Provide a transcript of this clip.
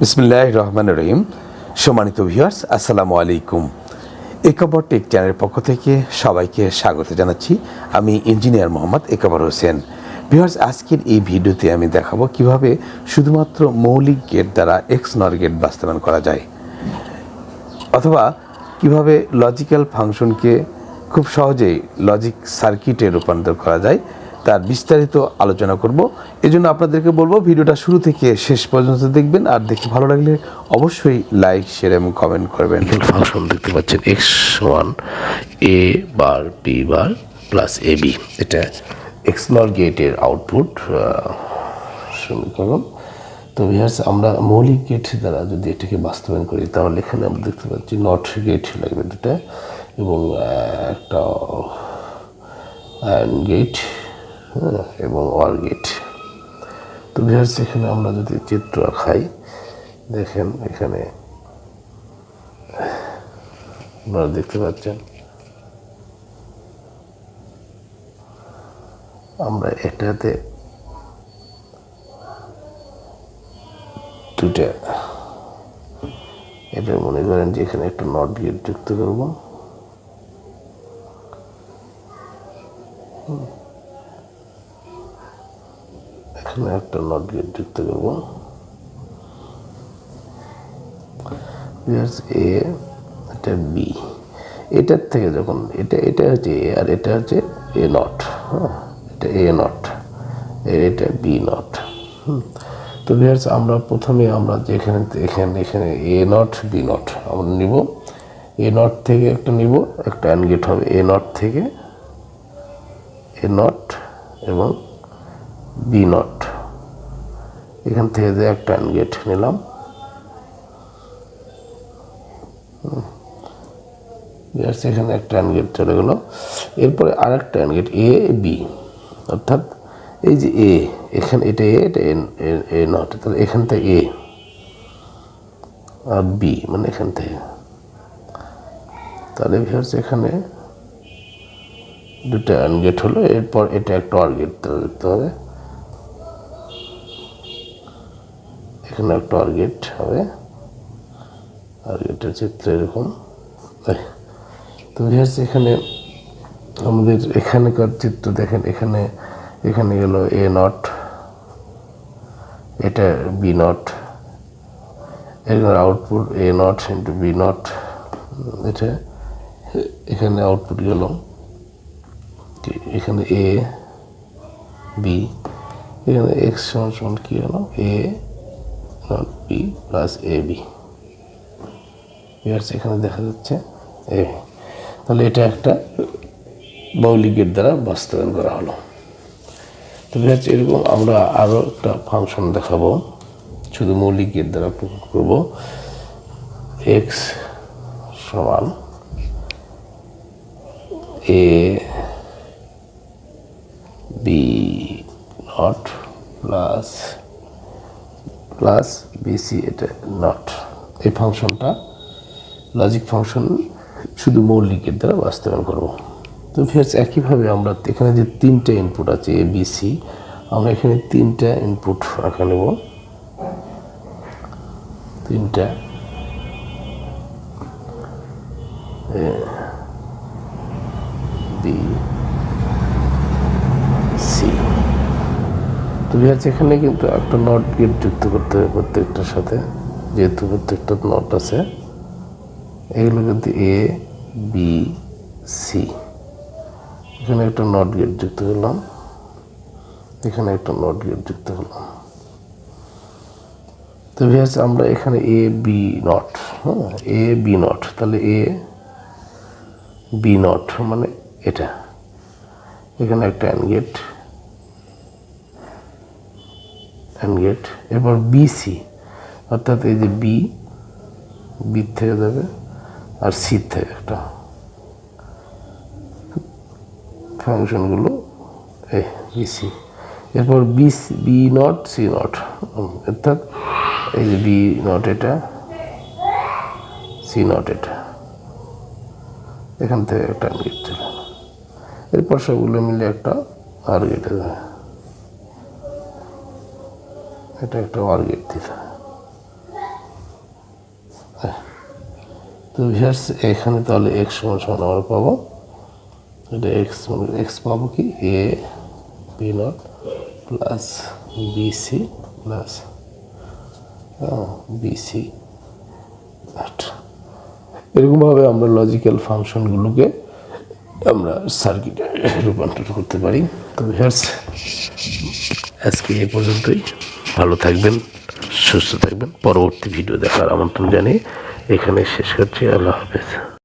বিসমিল্লাহ রহমান রহিম। সম্মানিত ভিউয়ার্স আসসালামু আলাইকুম। একাবর টেক চ্যানেলের পক্ষ থেকে সবাইকে স্বাগত জানাচ্ছি। আমি ইঞ্জিনিয়ার মোহাম্মদ একাবর হোসেন। ভিউয়ার্স আজকের এই ভিডিওতে আমি দেখাবো কীভাবে শুধুমাত্র মৌলিক গেট দ্বারা এক্স নর গেট বাস্তবায়ন করা যায়, অথবা কীভাবে লজিক্যাল ফাংশনকে খুব সহজেই লজিক সার্কিটে রূপান্তর করা যায় তার বিস্তারিত আলোচনা করব। এজন্য আপনাদেরকে বলব, ভিডিওটা শুরু থেকে শেষ পর্যন্ত দেখবেন। আর দেখে ভালো লাগলে অবশ্যই লাইক শেয়ার এবং কমেন্ট করবেন। ফাংশন দেখতে পাচ্ছেন X one A bar B bar plus A B এটা এক্স নর গেটের আউটপুট সমীকরণ তো ভিয়ার্স আমরা মৌলিক গেট দ্বারা যদি এটাকে বাস্তবায়ন করি, তাহলে এখানে আমরা দেখতে পাচ্ছি নট গেট লাগবে দুটা এবং একটা গেট এবং ওয়ার গেট তো ভিয়ার্স এখানে আমরা যদি চিত্র খাই, দেখেন এখানে, আপনারা দেখতে পাচ্ছেন, আমরা এটাতে দুটা এটা মনে করেন যে এখানে একটা নট গেট যুক্ত করব হুম। এখানে একটা নট গেট যুক্ত করব এ এটা বি এটার থেকে যখন এটা এটা হচ্ছে এ আর এটা হচ্ছে এ নট হ্যাঁ? এটা এ নট এটা বি নট তো ভিয়ার্স আমরা প্রথমে আমরা যেখানে, এখানে এখানে এ নট বি নট আমরা নিব। এ নট থেকে একটা নিব, একটা অ্যান্ড গেট হবে। এ নট থেকে এ নট এবং বি নট এখান থেকে যে একটা গেট নিলাম। এখানে একটা গেট চলে গেল। এরপরে আর একটা গেট এ বি অর্থাৎ এই যে এ এখানে এটা এ এটা এ নট তাহলে এখান থেকে এ আর বি মানে এখান থেকে। তাহলে ভিউয়ার্স এখানে দুটো গেট হলো। এরপর এটা একটা অর গেট দেখতে হবে। এখানে অর হবে। আর গেটের চিত্র এরকম। তো হচ্ছে এখানে আমাদের এখানকার চিত্র দেখেন, এখানে এখানে গেল এ নট এটা বি নট এখানে output A not into B not এটা, এখানে আউটপুট গেল। এখানে এ বি এখানে এক্স সমান সমান কী হলো A not B plus A B এখানে দেখা যাচ্ছে এ তাহলে এটা একটা মৌলিক গেট দ্বারা বাস্তবায়ন করা হলো। তো ভিউয়ার্স এরকম আমরা আরও একটা ফাংশন দেখাবো। শুধু মৌলিক গেট দ্বারা প্রয়োগ করব। এক্স সমান A B not plus plus B C not এই ফাংশনটা লজিক ফাংশন শুধু মৌলিকের দ্বারা বাস্তবায়ন করব। তো ফিয়ার্স একইভাবে আমরা এখানে যে তিনটে ইনপুট আছে এ বি সি আমরা এখানে তিনটা ইনপুট রাখা নেব। তিনটা বি সি তো ভিয়ার্স এখানে কিন্তু একটা নট গেট যুক্ত করতে হবে প্রত্যেকটার সাথে, যেহেতু প্রত্যেকটা নট আছে। এগুলো কিন্তু এ বি সি এখানে একটা নট গেট যুক্ত করলাম। এখানে একটা নট গেট যুক্ত করলাম। তো ভিয়ার্স আমরা এখানে এ বি নট হ্যাঁ এ বি নট তাহলে এ বি নট মানে এটা। এখানে একটা অ্যান্ড গেট অ্যান্ড গেট এরপর বিসি অর্থাৎ এই যে বি বি থেকে যাবে, আর সি থেকে একটা ফাংশনগুলো এই বিসি এরপর B B not C not অর্থাৎ এই যে বি নট এটা সি নট এটা, এখান থেকে একটা গেট। এরপর সবগুলো মিলে একটা আর গেটে যাবে এটা একটা দিতে হবে। তো ভিউয়ার্স, এখানে তাহলে এক্স সমান সমান আমরা পাবো। এটা এক্স এক্স পাবো কি? A B not plus B C plus B C এরকমভাবে আমরা লজিক্যাল ফাংশনগুলোকে আমরা সার্কিটে রূপান্তর করতে পারি। তো ভিউয়ার্স, আজকে এ পর্যন্তই। ভালো থাকবেন সুস্থ থাকবেন। পরবর্তী ভিডিও দেখার আমন্ত্রণ জানিয়ে এখানে শেষ করছি। আল্লাহ হাফেজ।